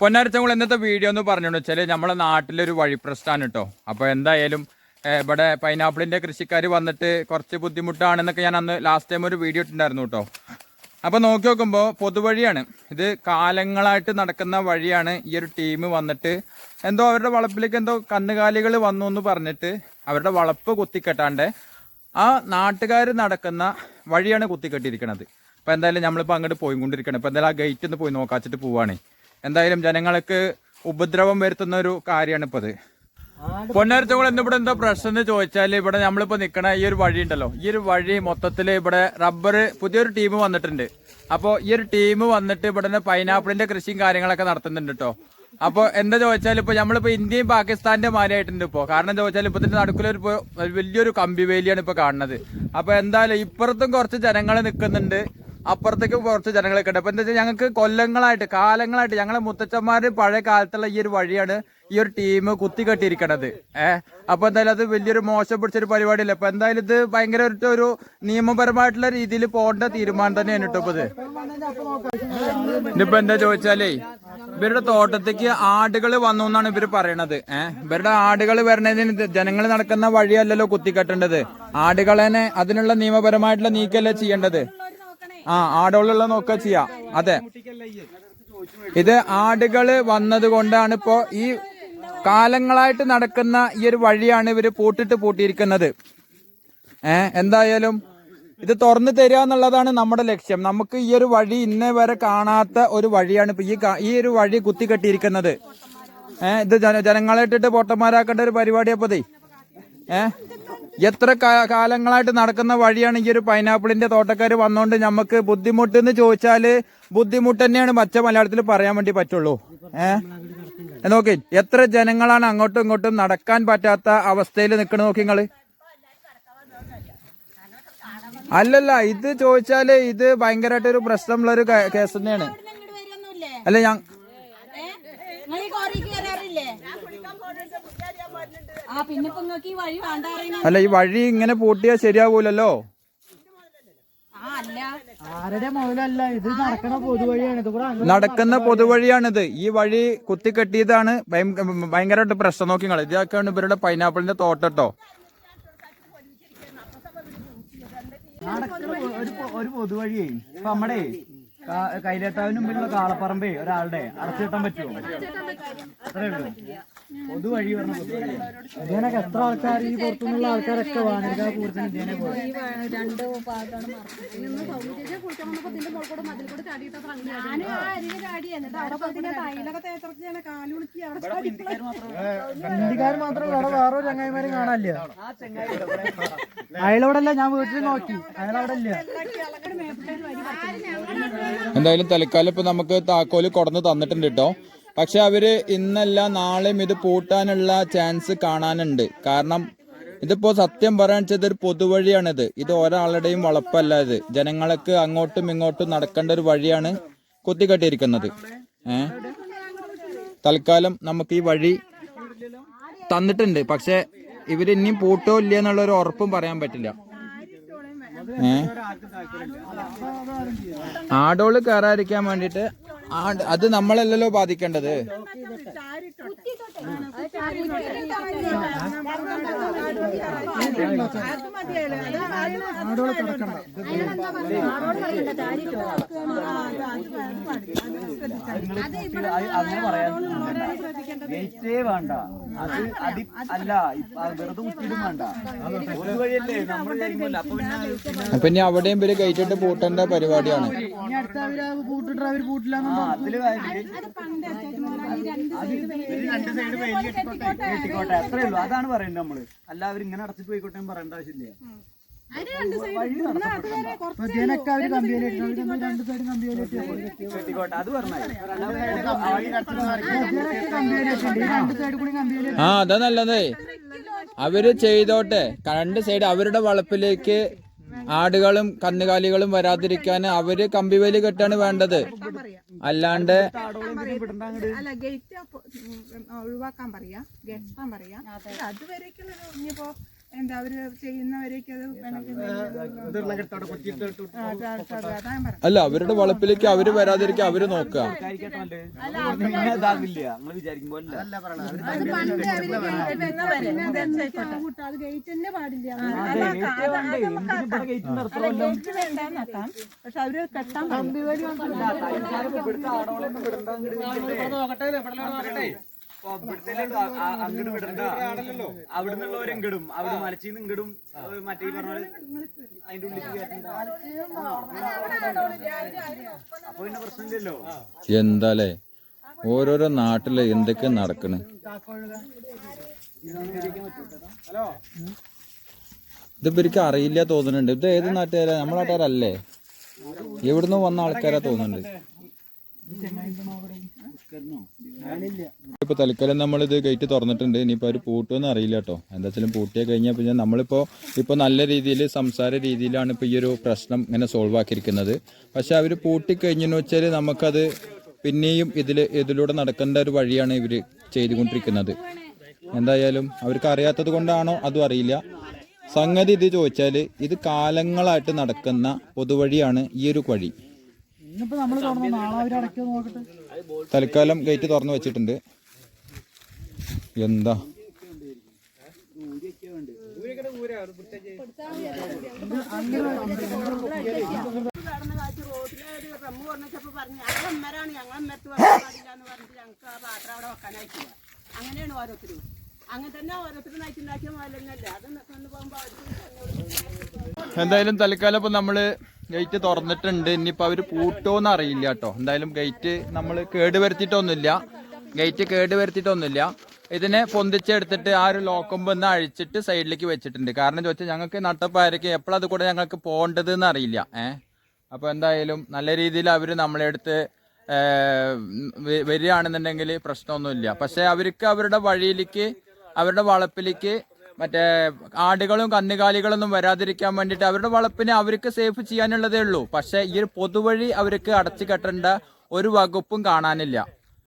പൊന്നാരച്ചങ്ങൾ ഇന്നത്തെ വീഡിയോ എന്ന് പറഞ്ഞു വെച്ചാൽ നമ്മളെ നാട്ടിലൊരു പ്രസ്ഥാനം കേട്ടോ അപ്പോൾ എന്തായാലും ഇവിടെ പൈനാപ്പിളിന്റെ കൃഷിക്കാർ വന്നിട്ട് കുറച്ച് ബുദ്ധിമുട്ടാണെന്നൊക്കെ ഞാൻ അന്ന് ലാസ്റ്റ് ടൈം ഒരു വീഡിയോ ഇട്ടിട്ടുണ്ടായിരുന്നു കേട്ടോ അപ്പോൾ നോക്കി നോക്കുമ്പോൾ പൊതുവഴിയാണ്. ഇത് കാലങ്ങളായിട്ട് നടക്കുന്ന വഴിയാണ് ഈ ഒരു ടീം വന്നിട്ട് എന്തോ അവരുടെ വളപ്പിലേക്ക് എന്തോ കന്നുകാലികൾ വന്നു എന്ന് പറഞ്ഞിട്ട് അവരുടെ വളപ്പ് കുത്തിക്കെട്ടാണ്ട് ആ നാട്ടുകാർ നടക്കുന്ന വഴിയാണ് കുത്തിക്കെട്ടിയിരിക്കുന്നത് അപ്പോൾ എന്തായാലും നമ്മളിപ്പോൾ അങ്ങോട്ട് പോയിക്കൊണ്ടിരിക്കണം. ഇപ്പോൾ എന്തായാലും ആ ഗേറ്റ് ഒന്ന് പോയി നോക്കാച്ചിട്ട് പോവാണ്. എന്തായാലും ജനങ്ങൾക്ക് ഉപദ്രവം വരുത്തുന്ന ഒരു കാര്യമാണ് ഇപ്പോൾ അത് പൊന്നരച്ചോളം എന്നിവിടെ എന്താ പ്രശ്നം എന്ന് ചോദിച്ചാൽ ഇവിടെ നമ്മളിപ്പോ നിക്കണ ഈ ഒരു വഴി ഉണ്ടല്ലോ. ഈ ഒരു വഴി മൊത്തത്തിൽ ഇവിടെ റബ്ബർ പുതിയൊരു ടീം വന്നിട്ടുണ്ട്. അപ്പോൾ ഈ ഒരു ടീം വന്നിട്ട് ഇവിടെ പൈനാപ്പിളിന്റെ കൃഷിയും കാര്യങ്ങളൊക്കെ നടത്തുന്നുണ്ട് കേട്ടോ അപ്പോൾ എന്താ ചോദിച്ചാൽ ഇപ്പൊ നമ്മളിപ്പോ ഇന്ത്യയും പാകിസ്ഥാന്റെ മാരിയായിട്ടുണ്ട് ഇപ്പോ. കാരണം എന്താ ചോദിച്ചാൽ ഇപ്പൊ ഇതിന്റെ നടുക്കിലൊരു വലിയൊരു കമ്പി വേലിയാണ് ഇപ്പൊ കാണുന്നത്. അപ്പൊ എന്തായാലും ഇപ്പുറത്തും കുറച്ച് ജനങ്ങൾ നിൽക്കുന്നുണ്ട് അപ്പുറത്തേക്ക് കുറച്ച് ജനങ്ങളൊക്കെ ഉണ്ട്. അപ്പൊ എന്താ വെച്ചാൽ ഞങ്ങൾക്ക് കൊല്ലങ്ങളായിട്ട് കാലങ്ങളായിട്ട് ഞങ്ങളെ മുത്തച്ഛന്മാര് പഴയ കാലത്തുള്ള ഈ ഒരു വഴിയാണ് ഈ ഒരു ടീം കുത്തിക്കെട്ടിയിരിക്കണത് ഏഹ് അപ്പൊ എന്തായാലും അത് വലിയൊരു മോശം പിടിച്ചൊരു പരിപാടിയല്ല. അപ്പൊ എന്തായാലും ഇത് ഭയങ്കര ഒരു- നിയമപരമായിട്ടുള്ള രീതിയിൽ പോകേണ്ട തീരുമാനം തന്നെയാണ് കേട്ടോ ഇത് ഇതിപ്പോ എന്താ ചോദിച്ചാലേ ഇവരുടെ തോട്ടത്തേക്ക് ആടുകൾ വന്നു എന്നാണ് ഇവർ പറയണത്. ഏഹ് ഇവരുടെ ആടുകൾ വരണതിന് ജനങ്ങൾ നടക്കുന്ന വഴിയല്ലല്ലോ കുത്തിക്കെട്ടേണ്ടത്. ആടുകളെ അതിനുള്ള നിയമപരമായിട്ടുള്ള നീക്കല്ലേ ചെയ്യേണ്ടത്. ആ ആടുകളുള്ള നോക്ക ചെയ്യാം. അതെ. ഇത് ആടുകൾ വന്നത് കൊണ്ടാണ് ഇപ്പോ ഈ കാലങ്ങളായിട്ട് നടക്കുന്ന ഈ ഒരു വഴിയാണ് ഇവർ പൂട്ടിട്ട് പൂട്ടിയിരിക്കുന്നത്. ഏ എന്തായാലും ഇത് തുറന്നു തരിക എന്നുള്ളതാണ് നമ്മുടെ ലക്ഷ്യം. നമുക്ക് ഈ ഒരു വഴി ഇന്നേ വരെ കാണാത്ത ഒരു വഴിയാണ് ഇപ്പൊ ഈ ഈ ഒരു വഴി കുത്തിക്കെട്ടിയിരിക്കുന്നത്. ഏഹ് ഇത് ജന ജനങ്ങളെ ഇട്ടിട്ട് പൊട്ടന്മാരാക്കേണ്ട ഒരു പരിപാടിയപ്പതേ ഏ? എത്ര കാലങ്ങളായിട്ട് നടക്കുന്ന വഴിയാണ് ഈ ഒരു പൈനാപ്പിളിന്റെ തോട്ടക്കാർ വന്നോണ്ട് നമുക്ക് ബുദ്ധിമുട്ട് എന്ന് ചോദിച്ചാൽ ബുദ്ധിമുട്ട് തന്നെയാണ് മറ്റ മലയാളത്തിൽ പറയാൻ വേണ്ടി പറ്റുള്ളൂ. ഏഹ് നോക്കി എത്ര ജനങ്ങളാണ് അങ്ങോട്ടും ഇങ്ങോട്ടും നടക്കാൻ പറ്റാത്ത അവസ്ഥയിൽ നിൽക്കണ നോക്കി നിങ്ങൾ അല്ലല്ല ഇത് ചോദിച്ചാൽ ഇത് ഭയങ്കരമായിട്ട് ഒരു പ്രശ്നമുള്ള ഒരു കേസ് തന്നെയാണ് അല്ല ഞാൻ ഏ? നിങ്ങൾ ഈ കോറിക്ക് വരാറില്ലേ? ആ പിന്നെ ഇപ്പൊ നിങ്ങൾക്ക് ഈ വഴി വേണ്ട അറിയണ അല്ല ഈ വഴി ഇങ്ങനെ പൂട്ടിയാ ശരിയാവൂലല്ലോ? ആ അല്ല. ആരുടെ മുതലല്ല ഇത് നടക്കണ പൊതുവഴിയാണ്. ഇത് കൂടെ അങ്ങ് നടക്കുന്ന പൊതുവഴിയാണിത്. ഈ വഴി കുത്തിക്കെട്ടിയതാണ് ഭയം- ഭയങ്കരമായിട്ട് പ്രശ്നം നോക്കി നിങ്ങൾ ഇതൊക്കെയാണ് ഇവരുടെ പൈനാപ്പിളിന്റെ തോട്ടട്ടോ നടക്കണ ഒരു പൊ- ഒരു പൊതുവഴിയേ. ഇപ്പൊ നമ്മടെ കാ- കൈലേത്താവിന് മുമ്പിലുള്ള കാളപ്പറമ്പേ ഒരാളുടെ അടച്ചിട്ടാൻ പറ്റുമോ? അത്രേ ഉള്ളൂ. പൊതുവഴി പറഞ്ഞ ഇതിനൊക്കെ എത്ര ആൾക്കാർ ഈ പുറത്തുനിന്നുള്ള ആൾക്കാരൊക്കെ വാങ്ങിക്കാൻ കൂടുതൽ ഇതിനെ ഹിന്ദിക്കാർ മാത്രമല്ല അവിടെ വേറെ ചങ്ങായിമാരും കാണാനില്ല. അയാളവിടെ അല്ല ഞാൻ വീട്ടിൽ നോക്കി. അയാളവിടെ ഇല്ല എന്തായാലും തൽക്കാലം ഇപ്പൊ നമുക്ക് താക്കോൽ കൊടന്ന് തന്നിട്ടുണ്ട് കേട്ടോ പക്ഷെ അവർ ഇന്നല്ല നാളെയും ഇത് പൂട്ടാനുള്ള ചാൻസ് കാണാനുണ്ട്. കാരണം ഇതിപ്പോ സത്യം പറയാൻ വെച്ചത് ഒരു പൊതുവഴിയാണിത്. ഇത് ഒരാളുടെയും വളപ്പല്ല ഇത്. ജനങ്ങൾക്ക് അങ്ങോട്ടും ഇങ്ങോട്ടും നടക്കേണ്ട ഒരു വഴിയാണ് കുത്തിക്കെട്ടിയിരിക്കുന്നത്. ഏ? തൽക്കാലം നമുക്ക് ഈ വഴി തന്നിട്ടുണ്ട്. പക്ഷെ ഇവരിനിയും പൂട്ടോ ഇല്ല എന്നുള്ള ഒരു ഉറപ്പും പറയാൻ പറ്റില്ല. ആടോൾ കയറാതിരിക്കാൻ വേണ്ടിട്ട് ആട് അത് നമ്മളല്ലല്ലോ ബാധിക്കേണ്ടത്. അങ്ങനെ പറയാൻ വേണ്ട അത് അടി അല്ല വെറുതെ കുത്തിയിടും വേണ്ട നമ്മൾ അപ്പൊ പിന്നെ അവിടെയും പേര് കയറ്റിട്ട് പൂട്ടേണ്ട പരിപാടിയാണ്. ഇനി പൂട്ടിട്ട് പൂട്ടില്ല കെട്ടിക്കോട്ടെ കെട്ടിക്കോട്ടെ അത്രേ ഉള്ളൂ. അതാണ് പറയുന്നത് നമ്മൾ. അല്ല അവർ ഇങ്ങനെ അടച്ചിട്ട് പോയിക്കോട്ടെ പറയേണ്ട ആവശ്യമില്ല. ആ അതാ നല്ലതേ. അവർ ചെയ്തോട്ടെ. രണ്ട് സൈഡ് അവരുടെ വളപ്പിലേക്ക് ആടുകളും കന്നുകാലികളും വരാതിരിക്കാൻ അവർ കമ്പിവേലി കെട്ടാണ് വേണ്ടത്. അല്ലാണ്ട് അല്ല ഗേറ്റ് ഒഴിവാക്കാൻ പറയാ ഗെട്ടാൻ പറയാ. അതുവരേക്കുള്ള ഇനിയിപ്പോ എന്താ അവർ ചെയ്യുന്നവരേക്ക് അത് അല്ല അവരുടെ വളപ്പിലേക്ക് അവർ വരാതിരിക്കാൻ അവർ നോക്കുക അത് പണ്ട് അവർ ഗേറ്റ് തന്നെ പാടില്ല ഗേറ്റ് വേണ്ടാന്നൊക്കാം പക്ഷെ അവർ കെട്ടാൻ അങ്ങോട്ട് വിടണ്ട. അവിടുന്നുള്ളവർ ഇങ്ങടും. അവിടെ മലച്ചിന്ന് ഇങ്ങടും മറ്റേ പറഞ്ഞ അതിന്റെ ഉള്ളിൽ. അപ്പൊ പിന്നെ പ്രശ്നമില്ലല്ലോ. എന്താലേ? ഓരോരോ നാട്ടിൽ എന്തൊക്കെ നടക്കണ്? ഇതിപ്പോ എനിക്ക് അറിയില്ല തോന്നുന്നുണ്ട്. ഇത് ഏത് നാട്ടുകാരാ? നമ്മളെ നാട്ടുകാരല്ലേ? എവിടുന്ന് വന്ന ആൾക്കാരാ തോന്നുന്നുണ്ട്. ഇപ്പൊ തൽക്കാലം നമ്മൾ ഇത് ഗേറ്റ് തുറന്നിട്ടുണ്ട്. ഇനിയിപ്പോ അവർ പൂട്ടുമെന്ന് അറിയില്ല കേട്ടോ എന്താ വെച്ചാലും പൂട്ടിയെ കഴിഞ്ഞാൽ പിന്നെ നമ്മളിപ്പോ ഇപ്പൊ നല്ല രീതിയിൽ സംസാര രീതിയിലാണ് ഇപ്പൊ ഈ ഒരു പ്രശ്നം ഇങ്ങനെ സോൾവ് ആക്കിയിരിക്കുന്നത്. പക്ഷെ അവർ പൂട്ടിക്കഴിഞ്ഞെന്ന് വെച്ചാൽ നമുക്കത് പിന്നെയും ഇതിൽ ഇതിലൂടെ നടക്കേണ്ട ഒരു വഴിയാണ് ഇവർ ചെയ്തുകൊണ്ടിരിക്കുന്നത്. എന്തായാലും അവർക്ക് അറിയാത്തത് കൊണ്ടാണോ അതും അറിയില്ല. സംഗതി ഇത് ചോദിച്ചാൽ ഇത് കാലങ്ങളായിട്ട് നടക്കുന്ന പൊതുവഴിയാണ് ഈ ഒരു വഴി. ഇന്നിപ്പോ നമ്മൾ തുറന്നു നാളെ അടയ്ക്കോ നോക്കട്ടെ. തൽക്കാലം ഗേറ്റ് തുറന്നു വെച്ചിട്ടുണ്ട്. എന്താ? അങ്ങനെയാണ് ഓരോരുത്തരും അങ്ങനെ തന്നെ ഓരോരുത്തരും നയിച്ചുണ്ടാക്കിയ അത് എന്തായാലും തൽക്കാലം ഇപ്പൊ നമ്മൾ ഗേറ്റ് തുറന്നിട്ടുണ്ട്. ഇനിയിപ്പോൾ അവർ പൂട്ടോന്ന് അറിയില്ല കേട്ടോ. എന്തായാലും ഗേറ്റ് നമ്മൾ കേട് വരുത്തിയിട്ടൊന്നുമില്ല ഗേറ്റ് കേട് വരുത്തിയിട്ടൊന്നുമില്ല ഇതിനെ പൊന്തിച്ചെടുത്തിട്ട് ആ ഒരു ലോക്കമ്പ് ഒന്ന് അഴിച്ചിട്ട് സൈഡിലേക്ക് വെച്ചിട്ടുണ്ട്. കാരണം ചോദിച്ചാൽ ഞങ്ങൾക്ക് നട്ടപ്പായിരിക്കും എപ്പോഴത് കൂടെ ഞങ്ങൾക്ക് പോകേണ്ടത് എന്ന് അറിയില്ല. ഏഹ് അപ്പോൾ എന്തായാലും നല്ല രീതിയിൽ അവർ നമ്മളെടുത്ത് വരികയാണെന്നുണ്ടെങ്കിൽ പ്രശ്നമൊന്നുമില്ല. പക്ഷേ അവർക്ക് അവരുടെ വഴിയിലേക്ക് അവരുടെ വളപ്പിലേക്ക് മറ്റേ ആടുകളും കന്നുകാലികളൊന്നും വരാതിരിക്കാൻ വേണ്ടിയിട്ട് അവരുടെ വളപ്പിനെ അവർക്ക് സേഫ് ചെയ്യാനുള്ളതേ ഉള്ളൂ. പക്ഷേ ഈ ഒരു പൊതുവഴി അവർക്ക് അടച്ചു കെട്ടേണ്ട ഒരു വകുപ്പും കാണാനില്ല.